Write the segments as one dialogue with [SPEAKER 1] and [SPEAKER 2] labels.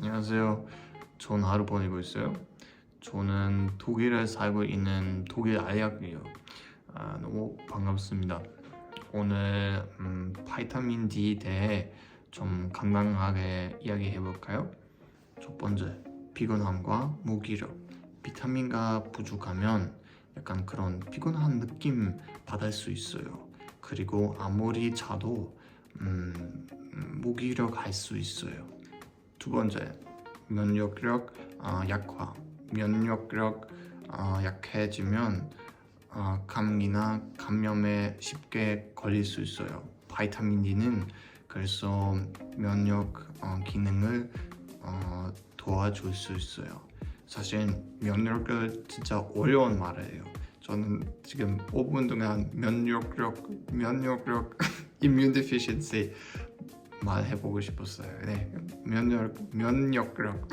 [SPEAKER 1] 안녕하세요. 좋은 하루 보내고 있어요. 저는 독일에 살고 있는 독일 알약이에요. 아, 너무 반갑습니다. 오늘 음, 바이타민 D 대해 좀 간단하게 이야기해 볼까요? 첫 번째, 피곤함과 무기력. 비타민가 부족하면 약간 그런 피곤한 느낌 받을 수 있어요. 그리고 아무리 자도 음, 음, 무기력 할 수 있어요. 두 번째, 면역력 어, 약화. 면역력 어, 약해지면 어, 감기나 감염에 쉽게 걸릴 수 있어요. 바이타민 D는 그래서 면역 어, 기능을 어, 도와줄 수 있어요. 사실 면역을 진짜 어려운 말이에요. 저는 지금 5분 동안 면역력, 면역력, immune deficiency 말해보고 싶었어요. 네, 면역, 면역력.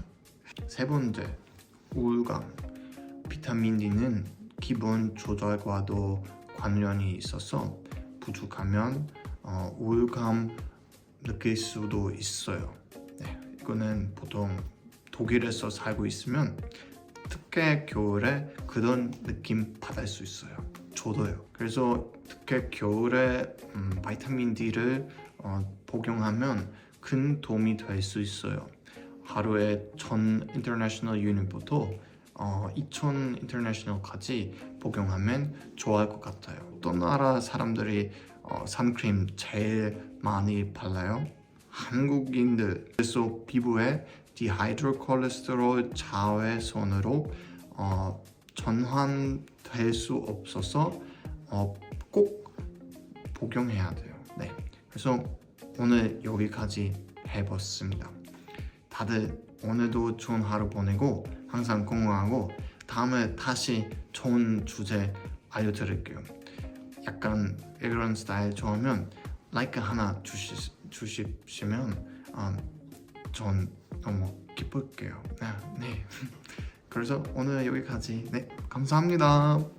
[SPEAKER 1] 세 번째, 우울감. 비타민 D는 기분 조절과도 관련이 있어서 부족하면 어, 우울감 느낄 수도 있어요. 네, 이거는 보통 독일에서 살고 있으면 특히 겨울에 그런 느낌 받을 수 있어요. 저도요. 그래서 특히 겨울에 음, 바이타민 D를 어, 복용하면 큰 도움이 될 수 있어요. 하루에 1000 인터내셔널 유닛부터 어, 2000 인터내셔널까지 복용하면 좋아할 것 같아요. 어떤 나라 사람들이 어, 선크림 제일 많이 발라요? 한국인들. 그래서 피부에 디하이드로 콜레스테롤 자외선으로 어, 전환 될 수 없어서 어, 꼭 복용해야 돼요. 네. 그래서 오늘 여기까지 해봤습니다. 다들 오늘도 좋은 하루 보내고 항상 건강하고 다음에 다시 좋은 주제 알려드릴게요. 약간 이런 스타일 좋아하면 라이크 하나 주시, 주시면 음, 전 너무 기쁠게요. 네, 네. 그래서 오늘 여기까지. 네, 감사합니다.